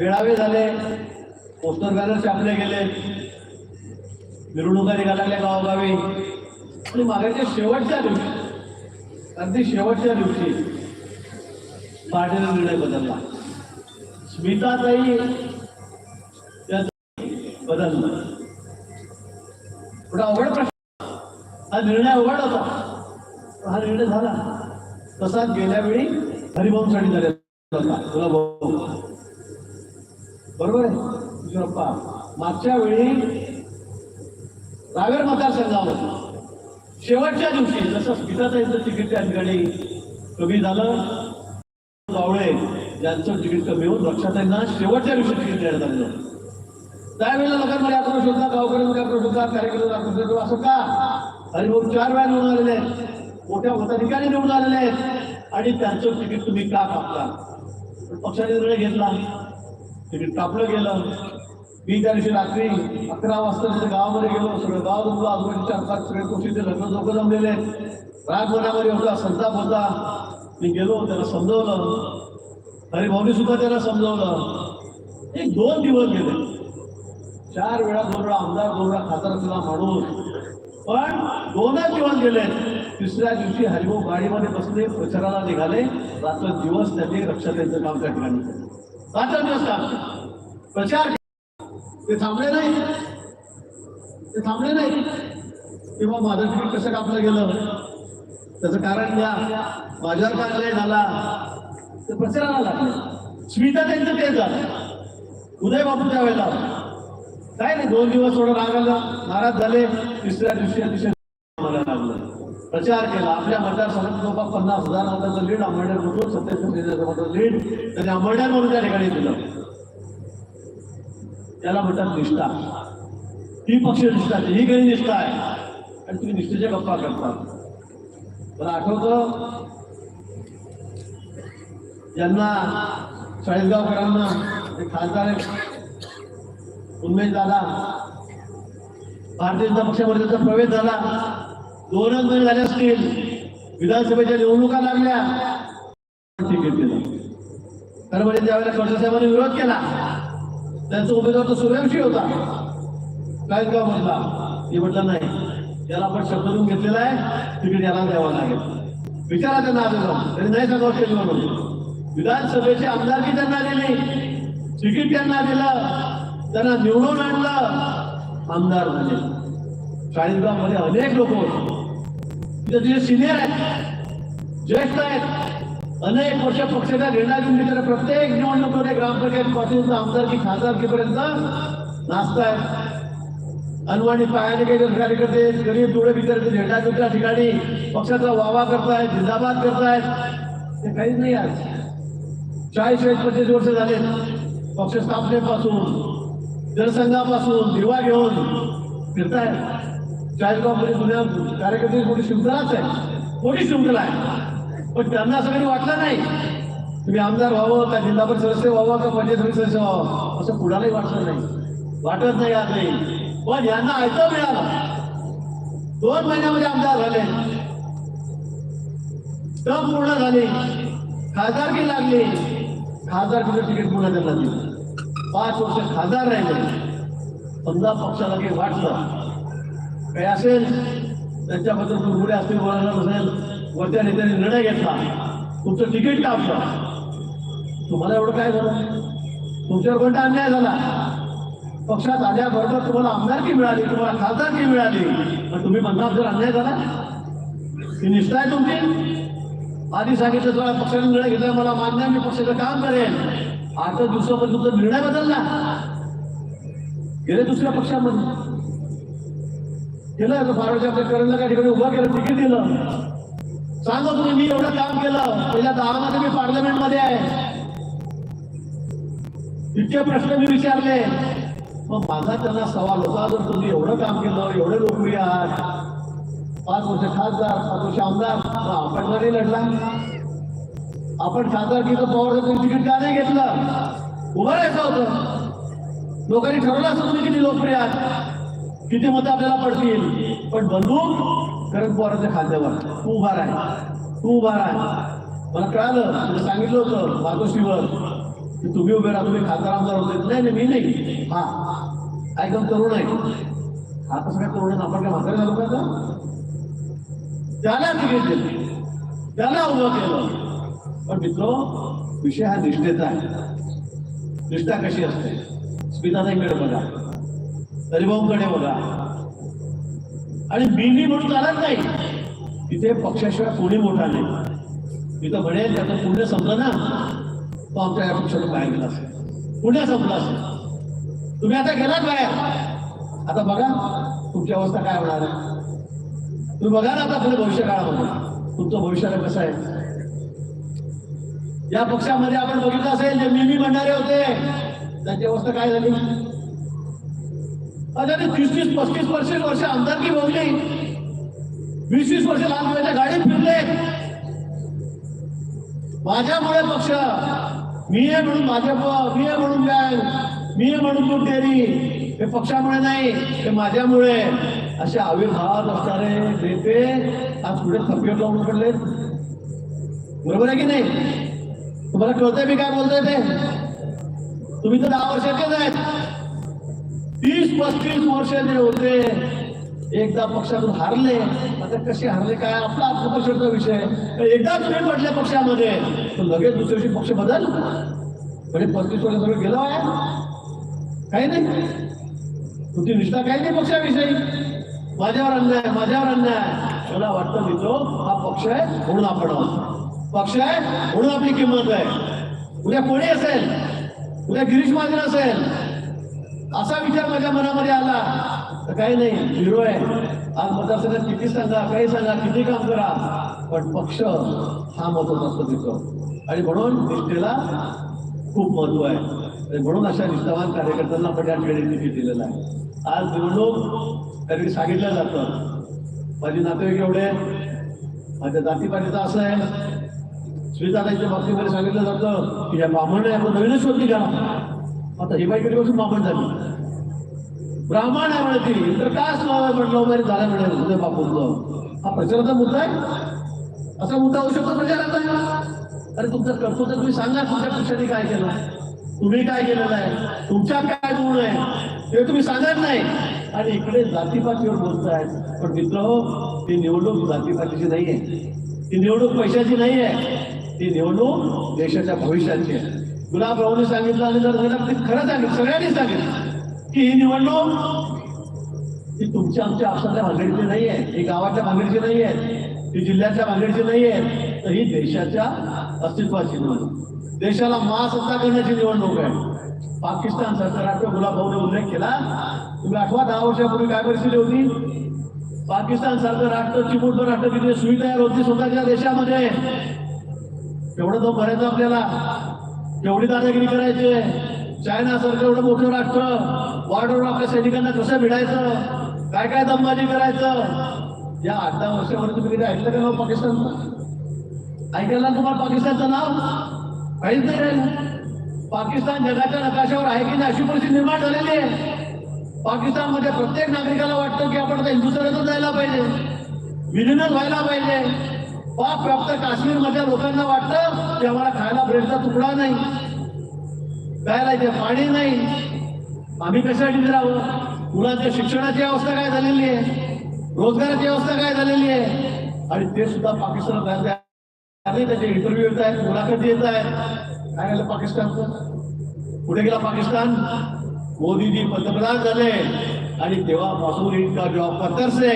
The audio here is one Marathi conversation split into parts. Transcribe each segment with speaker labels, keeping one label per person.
Speaker 1: मेळावे झाले पोस्टर बॅनर छापले गेले मिरवणुका निघाल्या लागल्या गावोगावी. आणि मागायच्या शेवटच्या दिवशी अगदी शेवटच्या दिवशी पार्टीने निर्णय बदलला. स्मिताताई त्याचा बदलला. थोडा अवघड प्रश्न. हा निर्णय अवघड होता. हा निर्णय झाला. तसाच गेल्या वेळी हरिभाऊसाठी झालेला होता. तुला भाऊ बरोबर आहे? मागच्या वेळी रावेर मतदारसंघामध्ये शेवटच्या दिवशी जसं स्मिताताईचं तिकीट त्या ठिकाणी कमी झालं कावळे यांचं तिकीट कमी होऊन रक्षाताईंना शेवटच्या दिवशी तिकीट देण्यात आलं त्यावेळेला लोकांमध्ये आक्रोश होता गावकऱ्यांमध्ये आक्रोश होता कार्यकर्ते आक्रोश होता असं का? हरिभाऊ चार वेळा निवडून आलेले आहेत. मोठ्या मताधिकारी निवडून आलेले आहेत. आणि त्यांचं तिकीट तुम्ही का कापला पक्षाने निर्णय घेतला. तिकडे कापलं गेलं. मी त्या दिवशी रात्री अकरा वाजता तिथे गावामध्ये गेलो. सगळं गाव जमलो आजूबाजूच्या सगळे गोष्टीचे लग्न लोक जमलेले. आहेत राजमनामध्ये होता संताप होता. मी गेलो त्याला समजवलं. हरिभाऊनी सुद्धा त्याला समजवलं. एक दोन दिवस गेले. चार वेळा दोन वेळा आमदार दोन वेळा खासदार असलेला माणूस. पण दोनच दिवस गेले. तिसऱ्या दिवशी हरिभाऊ गाडीमध्ये बसले प्रचाराला निघाले. रात्र दिवस त्यांनी रक्षा त्यांचं काम त्या ठिकाणी. केलं. रात्र दिवस प्रचार केला. ते थांबले नाही ते थांबले नाही किंवा माझं तिकीट कसं कापलं गेलं? त्याचं कारण द्या माझ्यावर काय झाला. ते प्रचाराला लागले. स्मिता त्यांचं तेच झालं. उदय बापू त्यावेळेला. काय नाही दोन दिवस थोडं रागाला नाराज झाले. तिसऱ्या दिवशी अतिशय मला लागलं. प्रचार केला. आपल्या मतदारसंघात जवळपास पन्नास हजार मतांचं लीड आंबेडकर सत्तेचं लीड त्याने आंबेडकरमधून त्या ठिकाणी दिलं. त्याला म्हणतात निष्ठा. ही पक्ष निष्ठा ही काही निष्ठा आहे. आणि तुम्ही निष्ठेच्या गप्पा करतात मला आठवतं ज्यांना चाळीसगावकरांना खासदार आहेत, उन्मेष झाला भारतीय जनता पक्षामध्ये त्याचा प्रवेश झाला. दोनच महिने झाले असतील. विधानसभेच्या निवडणुका लागल्या. तिकीट दिलं. खरं म्हणजे त्यावेळेला खडसे साहेबांनी विरोध केला. त्यांचा उमेदवार तो सूर्यवंशी होता. काय का म्हटला हे म्हटलं नाही याला आपण शब्द देऊन घेतलेला आहे. तिकीट याला द्यावं लागेल. विचारा त्यांना आलं जाऊन. त्यांनी नाही सांगावं केली म्हणून. विधानसभेचे आमदारकी त्यांना दिली? तिकीट त्यांना दिलं. त्यांना निवडून आणलं. आमदार झाले. चाळीसगावमध्ये अनेक लोक होते. तिथे सिनियर आहेत ज्येष्ठ आहेत अनेक वर्ष पक्षाच्या निर्णय घेऊन घेतलेल्या प्रत्येक निवडणुकीमध्ये ग्रामपंचायत पासून आमदारकी खासदारकीपर्यंत नाचतायत. अनवाणी पायाने काही कार्यकर्ते गरीब डोळे विद्यार्थी झेंडा त्या ठिकाणी पक्षाचा वावा करतायत जिंदाबाद करतायत. ते काहीच नाही आज. चाळीस चाळीस पंचवीस वर्ष झाले पक्ष स्थापनेपासून जनसंघापासून दिवा घेऊन फिरतायत. चाळीसगावमध्ये जुन्या कार्यकर्ते मोठी शिवसेनाच आहे? मोठी शिवसेना आहे? पण त्यांना असं काही वाटलं नाही? तुम्ही आमदार व्हावं का जिल्हा परिषद सदस्य व्हावं का पंचायत समिती सदस्य व्हावं? असं कुणालाही वाटलं नाही. वाटत नाही आज नाही. पण यांना ऐकतं मिळालं. दोन महिन्यामध्ये आमदार झाले. टप पूर्ण झाली. खासदारकी लागली? खासदारकीचं तिकीट पुन्हा त्यांना दिलं पाच वर्ष खासदार राहिले. समजा पक्षाला काही वाटलं. काही असेल त्यांच्याबद्दल पुढे असतील बोलायला नसेल वरच्या नेत्याने निर्णय घेतला. तुमचं तिकीट कापलं. तुम्हाला एवढं काय झालं? तुमच्यावर कोणता अन्याय झाला? पक्षात आल्याबरोबर तुम्हाला आमदारकी मिळाली तुम्हाला खासदारकी मिळाली. पण तुम्ही म्हणता जर अन्याय झाला? ही निष्ठा आहे तुमची? आधी सांगितलं तुम्हाला पक्षाने निर्णय घेतला मला मान्य मी पक्षाचं काम करेन. आठ दिवसापर्यंत तुमचा निर्णय बदलला. गेले दुसऱ्या पक्षामध्ये. दिलं आता फारच्या आपल्या काही ठिकाणी उभा केलं तिकीट दिलं. सांगा तुम्ही मी एवढं काम केलं. पहिल्या दहामध्ये मी पार्लमेंटमध्ये आहे. इतके प्रश्न मी विचारले. मग माझा त्यांना सवाल होता जर तुम्ही एवढं काम केलं एवढे लोकप्रिय आहात. पाच वर्ष खासदार पाच वर्ष आमदार मग आपण जरी लढला. आपण खासदार केलं पवार तुम्ही तिकीट का नाही घेतलं? उभं राहायचं होतं. लोकांनी ठरवलं असं तुम्ही किती लोकप्रिय आहात. किती मतं आपल्याला पडतील पण बंदूक करत पवारांच्या खांद्यावर. तू उभा राह. तू उभा राह. मला कळालं. तुला सांगितलं होतं मातोश्रीवर की तुम्ही उभे राहा. तुम्ही खासदार आमदार होते. नाही नाही मी नाही. हा. हा एकदम तरुण आहे? आता सगळ्या तरुण आपण काय म्हातारे झालो का त्याला तिकीट दिले त्याला उभं केलं. पण मित्र विषय हा निष्ठेचा आहे. निष्ठा कशी असते? स्मिताताईंकडे बघा हरिभाऊकडे बघा आणि मी मी म्हणून चालत नाही. तिथे पक्षाशिवाय कोणी मोठा नाही. तिथं म्हणेल त्याचं पुण्य संपलं ना. तो आमच्या या पक्षाला बाहेर गेला असेल. पुण्य संपलं असेल. तुम्ही आता गेलात बाहेर. आता बघा तुमची अवस्था काय होणार आहे. तुम्ही बघा ना आता पुढे भविष्य काळामध्ये. तुमचं भविष्याला कसं आहे? या पक्षामध्ये आपण बघितलं असेल जे मी मी म्हणणारे होते. त्यांची अवस्था काय झाली? आता ते तीस तीस पस्तीस वर्ष वर्ष आमदारकी भोगली वीस वीस वर्ष लहान मुलाच्या गाडीत फिरले. माझ्यामुळे पक्ष. मी आहे म्हणून भाजप मी आहे म्हणून बँक मी आहे म्हणून तू टेरी हे पक्षामुळे नाही हे माझ्यामुळे. असे आविर्भावात असणारे नेते आज पुढे थपकेट लावून पडले बरोबर आहे की नाही? तुम्हाला कळतंय मी काय बोलतोय ते? तुम्ही तर दहा वर्षाचेच आहेत तीस पस्तीस वर्ष जे होते एकदा पक्षातून हारले. आता कसे हारले काय आपला आत्मपक्षाचा विषय. एकदा तुम्ही म्हटल्या पक्षामध्ये. तर लगेच दुसऱ्या दिवशी पक्ष बदल. म्हणजे पस्तीस वर्ष सगळं गेलो आहे. काही नाही. तुमची निष्ठा काही नाही पक्षाविषयी. माझ्यावर अन्याय माझ्यावर अन्याय. मला वाटतं मित्र हा पक्ष आहे म्हणून आपण पक्ष आहे म्हणून आपली किंमत आहे. उद्या कोणी असेल? उद्या गिरीश महाजन असेल? असा विचार माझ्या मनामध्ये आला. तर काही नाही हिरो आहे. आज मतदारसंघात किती सांगा काही सांगा किती काम करा. पण पक्ष हा महत्त्वाचा असतो तिथं आणि म्हणून निष्ठेला खूप महत्त्व आहे. आणि म्हणून अशा निष्ठावान कार्यकर्त्यांना आपण या ठिकाणी तिकीट दिलेलं आहे. आज निवडणूक तरी सांगितलं जातं. माझे नातेवाईक एवढे आहेत. माझ्या जातीपातीचं असं आहे. श्रीदादाच्या बाबतीमध्ये सांगितलं जातं की या ब्राह्मण आहे आपण नवीनच शोधली घ्या. आता ही बाई कधी पासून ब्राह्मण झाली. ब्राह्मण आहे म्हणे ती तर काय म्हटलं हो वगैरे झालं म्हणे उदय बापूंचं हा प्रचाराचा मुद्दा आहे? असा मुद्दा होऊ शकतो प्रचाराचा अरे तुमचं कर्तव्य तुम्ही सांगा तुमच्या पक्षाने काय केलं? तुम्ही काय केलेलं आहे? तुमच्या काय गुण आहे? ते तुम्ही सांगत नाही. आणि इकडे जातीपातीवर बोलताय पण मित्र हो ती निवडणूक जातीपातीची नाही आहे ती निवडणूक पैशाची नाही आहे ती निवडणूक देशाच्या भविष्याची आहे. गुलाबरावने सांगितलं आणि जर ते खरं सांगितलं सगळ्यांनी सांगितलं की ही निवडणूक ही तुमच्या आमच्या आपसाच्या भागडीची नाही आहे ही गावाच्या भागडीची नाही आहे ही जिल्ह्याच्या भागडीची नाही आहे तर ही देशाच्या अस्तित्वाची निवडणूक. देशाला महासत्ता करण्याची निवडणूक आहे. पाकिस्तान सरकार गुलाब उल्लेख केला. तुम्ही आठवा दहा वर्षापूर्वी काय परिस्थिती होती? पाकिस्तान सारखं राष्ट्र चिमूट राष्ट्र तिथे सुई तयार होती स्वतःच्या देशामध्ये. एवढं तो भरायचं आपल्याला एवढी दादागिरी करायचे चायना सारखं एवढं मोठं राष्ट्र वाढवून आपल्या सैनिकांना कसं भिडायचं काय काय दमबाजी करायचं? या आठ दहा वर्षावर तुम्ही कधी ऐकलं का हो पाकिस्तान? पाकिस्तानचं ऐकायला तुम्हाला पाकिस्तानचं नाव? काहीच नाही पाकिस्तान जगाच्या नकाशावर आहे की नाही अशी परिस्थिती निर्माण झालेली आहे. पाकिस्तानमध्ये प्रत्येक नागरिकाला वाटतं की आपण आता हिंदुस्थानातच जायला पाहिजे. विलीनच व्हायला पाहिजे. पाक व्याप्त काश्मीरमधल्या लोकांना वाटतं की आम्हाला खायला ब्रेडचा तुकडा नाही प्यायला इथे पाणी नाही. आम्ही कशासाठी राहू मुलांच्या शिक्षणाची अवस्था काय झालेली आहे? रोजगाराची अवस्था काय झालेली आहे? आणि ते सुद्धा पाकिस्तानात त्याचे इंटरव्ह्यू येत आहेत मुलाखती येत आहेत. काय झालं पाकिस्तानचं? पुढे गेला पाकिस्तान? मोदीजी पंतप्रधान झाले. आणि तेव्हापासून इतका जॉब पत्तरसे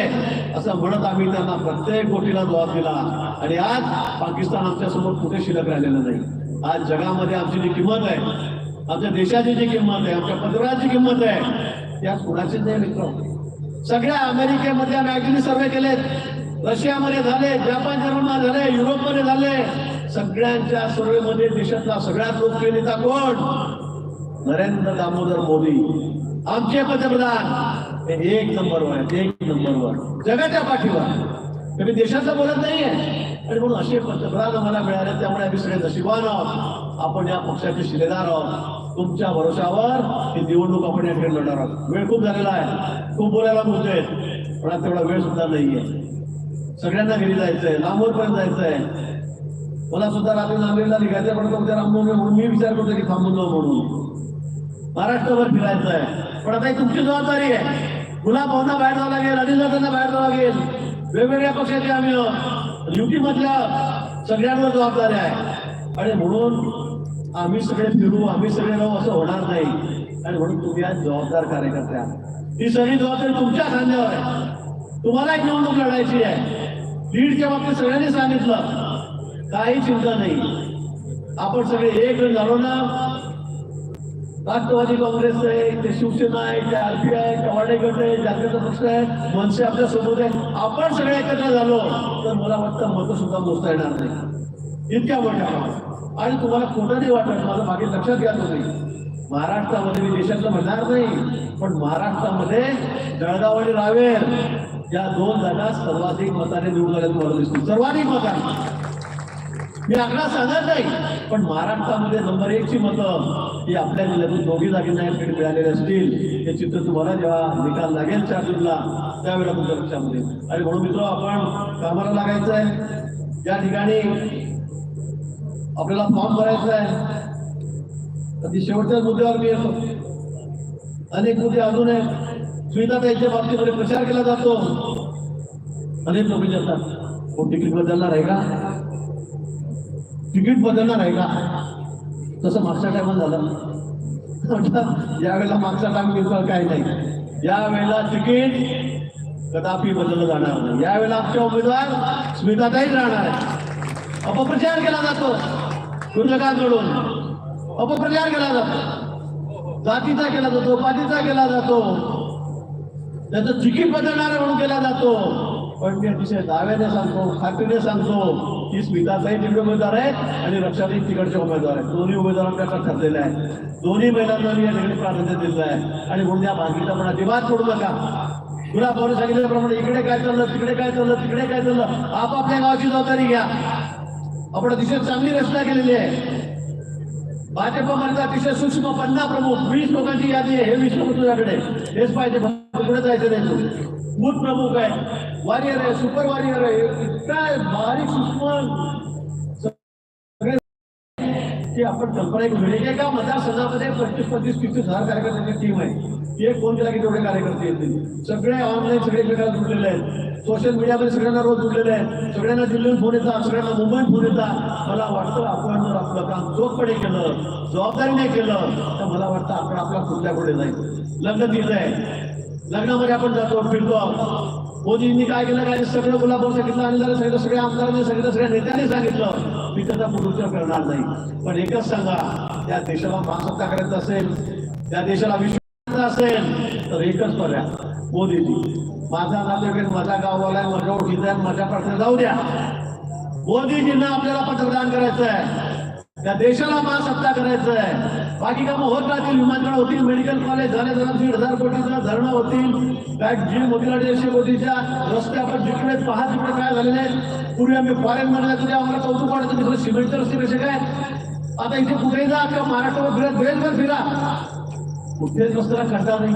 Speaker 1: असं म्हणत आम्ही त्यांना प्रत्येक गोष्टीला जबाब दिला. आणि आज पाकिस्तान आमच्यासमोर कुठे शिल्लक राहिलेलं नाही. आज जगामध्ये आमची जी किंमत आहे आमच्या देशाची जी किंमत आहे आमच्या पंतप्रधानाची किंमत आहे त्या कुणाचीच नाही मित्र. सगळ्या अमेरिकेमध्ये आम्ही सर्वे केलेत. रशियामध्ये झाले जपान जर्मनमध्ये झाले युरोपमध्ये झाले. सगळ्यांच्या सर्वेमध्ये देशातला सगळ्यात लोकप्रिय नेता कोण? नरेंद्र दामोदर मोदी. आमचे पंतप्रधान. एक नंबरवर एक नंबरवर जगाच्या पाठीवर. कधी देशाचं बोलत नाहीये. आणि म्हणून असे पंतप्रधान आम्हाला मिळाले त्यामुळे आम्ही सगळे नशिबान आहोत. आपण या पक्षाचे शिलेदार आहोत. तुमच्या भरोशावर ही निवडणूक आपण या ठिकाणी लढणार आहोत. वेळ खूप झालेला आहे. खूप बोलायला आहेत पण आता तेवढा वेळ सुद्धा नाहीये. सगळ्यांना घरी जायचंय लांबवरपर्यंत जायचंय. मला सुद्धा रात्री नांदेडला निघायचं पण उद्या रामनवमी म्हणून मी विचार करतो की थांबून जाऊ म्हणून. महाराष्ट्रभर फिरायचं आहे. पण आता ही तुमची जबाबदारी आहे. गुलाब भावना बाहेर जावं लागेल अनिल बाहेर जावं लागेल. वेगवेगळ्या पक्षाचे आम्ही युटीमधल्या सगळ्यांवर जबाबदारी आहे. आणि म्हणून आम्ही सगळे फिरू आम्ही सगळे राहू असं होणार नाही. आणि म्हणून तुम्ही आज जबाबदार कार्यकर्ते आहात ही सगळी जबाबदारी तुमच्या खांद्यावर आहे. तुम्हाला एक निवडणूक लढायची आहे. लीडच्या बाबतीत सगळ्यांनी सांगितलं. काही चिंता नाही. आपण सगळे एक झालो ना राष्ट्रवादी काँग्रेस आहे ते शिवसेना आहे ते आरपीआय आहे कवाडे गट आहे जागृत पक्ष आहे मनसे आपल्यासोबत आहे आपण सगळे एकत्र झालो. तर मला वाटतं मतं सुद्धा मोजता येणार नाही. इतक्या मोठ्या आणि तुम्हाला खोटं नाही वाटत माझं मागे लक्षात घ्या तुम्ही. महाराष्ट्रामध्ये मी देशातलं म्हणणार नाही पण महाराष्ट्रामध्ये जळगाव आणि रावेर या दोन जागा सर्वाधिक मताने निवडून आल्या तुम्हाला दिसतो सर्वाधिक मताने. मी आकडा सांगत नाही. पण महाराष्ट्रामध्ये नंबर एक ची मतं ही आपल्या जिल्ह्यातून दोघी जागेकडे मिळालेले असतील हे चित्र तुम्हाला जेव्हा निकाल लागेल चार जूनला त्यावेळेला तुमच्या लक्षामध्ये आणि म्हणून मित्र आपण कामाला लागायचं आहे या ठिकाणी आपल्याला फॉर्म भरायचा आहे अगदी शेवटच्या मुद्द्यावर मी येतो. अनेक मुद्दे अजून आहेत. सुविधा त्यांच्या बाबतीमध्ये प्रचार केला जातो. अनेक लोक विचारतात कोणती किंमत त्यांना आहे का तिकीट बदलणार आहे का? तसं मागच्या टायमाला झालं. यावेळेला मागचा टाइम बिलकुल काही नाही. यावेळेला तिकीट कदापि बदललं जाणार नाही. यावेळेला आमच्या उमेदवार स्मिताताईच राहणार आहे अपप्रचार केला जातो. जोडून अपप्रचार केला जातो. जातीचा केला जातो पातीचा केला जातो. त्याचं तिकीट बदलणार म्हणून केला जातो. पण मी अतिशय दाव्याने सांगतो खात्रीने सांगतो की स्मिताचाही तिकडे उमेदवार आहे आणि रक्षाताई तिकडचे उमेदवार आहे दोन्ही उमेदवारांकडे ठरलेले आहे दोन्ही महिलांना मी या ठिकाणी प्राधान्य दिलं आहे. आणि म्हणून या भागीचा पण अजिबात सोडू नका. तुला भाऊने सांगितल्याप्रमाणे इकडे काय चाललं तिकडे काय चाललं तिकडे काय चाललं आपापल्या गावाची जबाबदारी घ्या. आपण अतिशय चांगली रचना केलेली आहे. भाजपमध्ये अतिशय सूक्ष्म पन्ना प्रमुख वीस लोकांची यादी आहे. हे वीस लोक तुझ्याकडे हेच पाहिजे पुढे जायचं नाही. बूथ प्रमुख आहे. वॉरियर आहे सुपर वॉरियर आहे इतका बारीक सूक्ष्म की आपण कल्पना एक मिळेल एका मतदारसंघामध्ये पंचवीस पंचवीस पंचवीस हजार कार्यकर्त्यांची टीम आहे. ते फोन केला की तेवढे कार्यकर्ते येतील? सगळे ऑनलाईन सगळे एकमेकाला जुडलेले आहेत. सोशल मीडियामध्ये सगळ्यांना रोज जुडलेले आहेत. सगळ्यांना दिल्लीहून फोन येतात सगळ्यांना मुंबईत फोन येतात. मला वाटतं आपण जर आपलं काम चोखपणे केलं जबाबदारीने केलं तर मला वाटतं आपण आपल्या कुठल्या पुढे जाईल. लग्न दिलं आहे. लग्नामध्ये आपण जातो फिरतो. मोदींनी काय केलं? काय? सगळं गुलाब सांगितलं आणि जरा सगळं सगळ्या आमदारांनी सांगितलं सगळ्या नेत्यांनी सांगितलं. मी त्याचा पुनरुच्चार करणार नाही. पण एकच सांगा त्या देशाला महासत्ता करायचं असेल त्या देशाला विश्वास असेल तर एकच पर्याय मोदीजी माझा नातेवाईक माझा गाववाला आहे माझ्या ओळखीचा आहे माझ्या पाठीला जाऊ द्या. मोदीजींना आपल्याला पंतप्रधान करायचं आहे त्या देशाला महासत्ता करायचं आहे बाकी कामं होत राहतील विमानतळ होतील मेडिकल कॉलेज झाले झालं दीड हजार कोटीचा धरणं होतील. काय जी मोदीला कोटीच्या रस्ते आपण जिकडे पहा तिकडे काय झालेले आहेत पूर्वी आम्ही फॉरेन मध्ये तुझ्या आम्हाला कौतुक वाटतं तिकडे सिमेंटचे रस्ते कसे काय? आता इथे कुठे जा किंवा महाराष्ट्रावर फिरत देशभर फिरा. कुठेच रस्त्याला खड्डा नाही.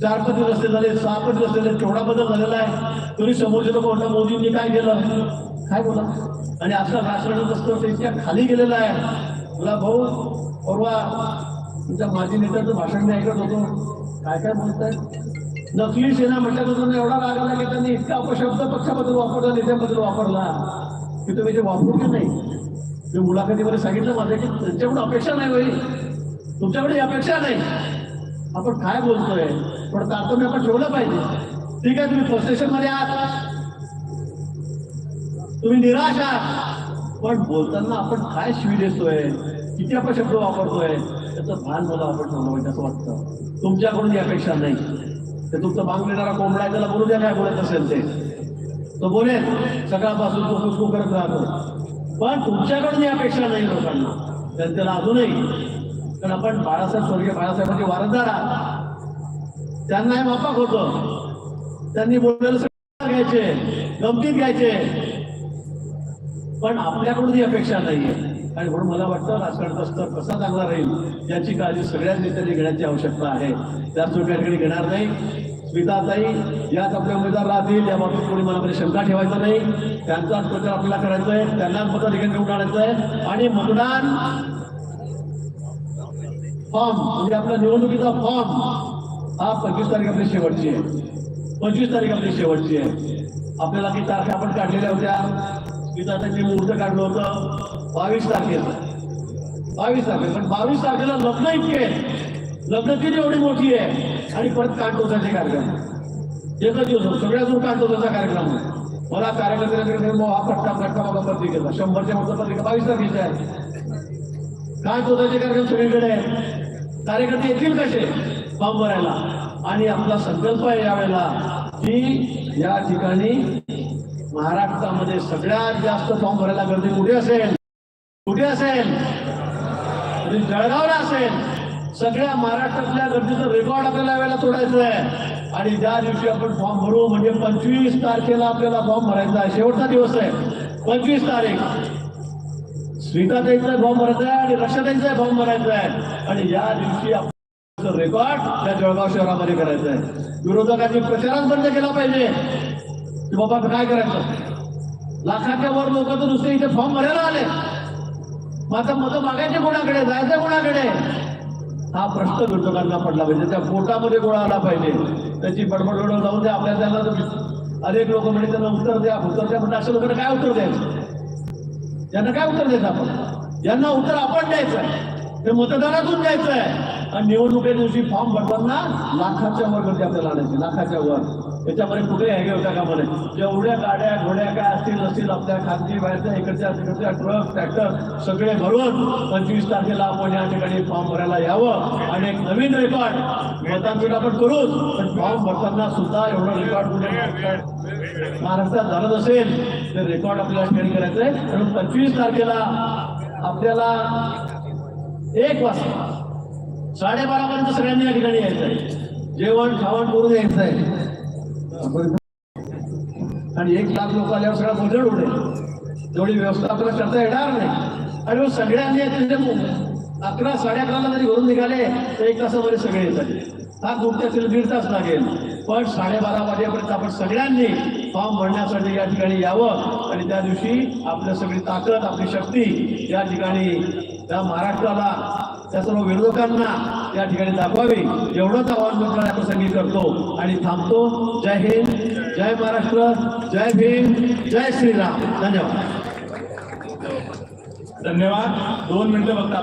Speaker 1: चार पती रस्ते झाले सहा पती रस्ते झाले केवढा बदल झालेला आहे. तरी समोरचे लोक म्हणतात मोदींनी काय केलं? काय बोला? आणि आपलं राष्ट्रवादी रस्त्यावर इतक्या खाली गेलेला आहे. तुला भाऊ परवा तुमच्या माजी नेत्याचं भाषण मी ऐकत होतो. काय काय बोलतायत नकली सेना म्हटल्यानंतर एवढा राग आला की त्यांनी इतका अपशब्द पक्षाबद्दल वापरला नेत्याबद्दल वापरला की तुम्ही ते वापरू की नाही? मी मुलाखतीमध्ये सांगितलं माझं की त्यांच्याकडून अपेक्षा नाही होईल तुमच्याकडे अपेक्षा नाही. आपण काय बोलतोय? पण तारतम्य आपण ठेवलं पाहिजे. ठीक आहे तुम्ही फ्रस्ट्रेशनमध्ये आहात. तुम्ही निराश आहात. पण बोलताना आपण काय शिवी देतोय? किती आपण शब्द वापरतोय? त्याचं भान मला आपण ठेवलं असं वाटतं. तुमच्याकडून ही अपेक्षा नाही. ते तुमचं मागून येणारा कोंबडा आहे, त्याला बोलू द्या काय बोलत असेल ते. तो बोलेल सकाळपासून तो खुशबू करत राहतो. पण तुमच्याकडून ही अपेक्षा नाही लोकांना. जनतेला अजूनही कारण आपण बाळासाहेब स्वर्गीय बाळासाहेबांचे वारसदार आहात. त्यांना हे माफक होतं. त्यांनी बोललेलं घ्यायचे गमतीत घ्यायचे. पण आपल्याकडून ही अपेक्षा नाहीये. आणि म्हणून मला वाटतं राजकारणाचा स्तर कसा चांगला राहील याची काळजी सगळ्याच नेत्यांनी घेण्याची आवश्यकता आहे. त्याच लोक ठिकाणी घेणार नाही स्मिताताई याच आपले उमेदवार राहतील या बाबतीत कोणी मनामध्ये शंका ठेवायचा नाही. त्यांचाच प्रचार आपल्याला करायचा आहे त्यांनाच मताधिकार निवडून आणायचं आहे. आणि मतदान फॉर्म म्हणजे आपला निवडणुकीचा फॉर्म हा पंचवीस तारीख आपली शेवटची आहे. पंचवीस तारीख आपली शेवटची आहे. आपल्याला ती तारखा आपण काढलेल्या होत्या. स्मिताताईंनी मुहूर्त काढलं होतं. बावीस तारखेला. बावीस तारखेला. पण बावीस तारखेला लग्न इतके लग्न किती एवढी मोठी आहे? आणि परत कानटोचाचे कार्यक्रम. एकच दिवस सगळ्या अजून कार्यक्रम आहे. मला कार्यकर्त्यांकडे हा पट्टा पट्टा बघा पत्रिकेचा शंभरच्या मोठा पत्रिका. बावीस तारखेचा आहे. काय शोधायचे कार्यक्रम सगळीकडे आहे. कार्यकर्ते येतील कसे? फॉर्म भरायला. आणि आपला संकल्प आहे यावेळेला की या ठिकाणी महाराष्ट्रामध्ये सगळ्यात जास्त फॉर्म भरायला गर्दी कुठे असेल. कुठे असेल. जळगावला असेल. सगळ्या महाराष्ट्रातल्या गर्दीचं रेकॉर्ड आपल्याला वेळेला तोडायचं आहे. आणि ज्या दिवशी आपण फॉर्म भरू म्हणजे पंचवीस तारखेला आपल्याला फॉर्म भरायचा आहे. शेवटचा दिवस आहे. पंचवीस तारीख. स्मिताताईचा फॉर्म भरायचा आहे आणि रक्षाताईचा फॉर्म भरायचा आहे. आणि या दिवशी आपण रेकॉर्ड त्या जळगाव शहरामध्ये करायचं आहे. विरोधकांनी प्रचारात बंद केला पाहिजे. की बाबा काय करायचं? लाखाच्या वर लोक तर नुसते इथे फॉर्म भरायला आले मग आता मागायचे कोणाकडे? जायचं कोणाकडे? हा प्रश्न घटकांना पडला पाहिजे. त्या पोटामध्ये गोळा आला पाहिजे. त्याची बडबड जाऊन द्या आपल्या त्याला अनेक लोक म्हणजे त्यांना उत्तर द्या उत्तर द्या. म्हणजे अशा लोकांना काय उत्तर द्यायचं? यांना काय उत्तर द्यायचं आपण? यांना उत्तर आपण द्यायचं आहे. ते मतदानातून द्यायचं आहे. आणि निवडणुकी दिवशी फॉर्म भरताना लाखाच्या वर गर्दी आपल्याला आणायची लाखाच्या वर. त्याच्यामध्ये कुठे आहे होत्या कामध्ये जेवढ्या गाड्या घोड्या काय असतील नसतील आपल्या खाजगी बाहेरच्या इकडच्या तिकडच्या ट्रक ट्रॅक्टर सगळे भरून पंचवीस तारखेला आपण या ठिकाणी फॉर्म भरायला यावं आणि एक नवीन रेकॉर्ड मतांतर आपण करूच पण फॉर्म भरताना सुद्धा एवढं रेकॉर्ड कुठे महाराष्ट्रात झालं असेल तर रेकॉर्ड आपल्याला ठिकाणी करायचं आहे. म्हणून पंचवीस तारखेला आपल्याला एक वाजता साडेबारा पर्यंत सगळ्यांनी या ठिकाणी यायचं आहे. जेवण खावण करून यायचं आहे. आणि एक लाख लोक आल्यावर सगळा गोंधळ उडेल. तेवढी व्यवस्था आपल्याला करता येणार नाही. आणि मग सगळ्यांनी म्हणजे अकरा साडे अकराला जरी घरून निघाले तर एक तासामध्ये सगळे येतात. हा गुप्त्यातील दीड तास लागेल. पण साडेबारा वाजेपर्यंत आपण सगळ्यांनी फॉर्म भरण्यासाठी या ठिकाणी यावं. आणि त्या दिवशी आपल्या सगळी ताकद आपली शक्ती या ठिकाणी त्या महाराष्ट्राला त्या सर्व विरोधकांना या ठिकाणी दाखवावी. एवढंच आवाहन मी प्रसंगी करतो. आणि थांबतो. जय हिंद जय महाराष्ट्र जय भीम जय श्रीराम. धन्यवाद.
Speaker 2: धन्यवाद. दोन मिनिटं बघता.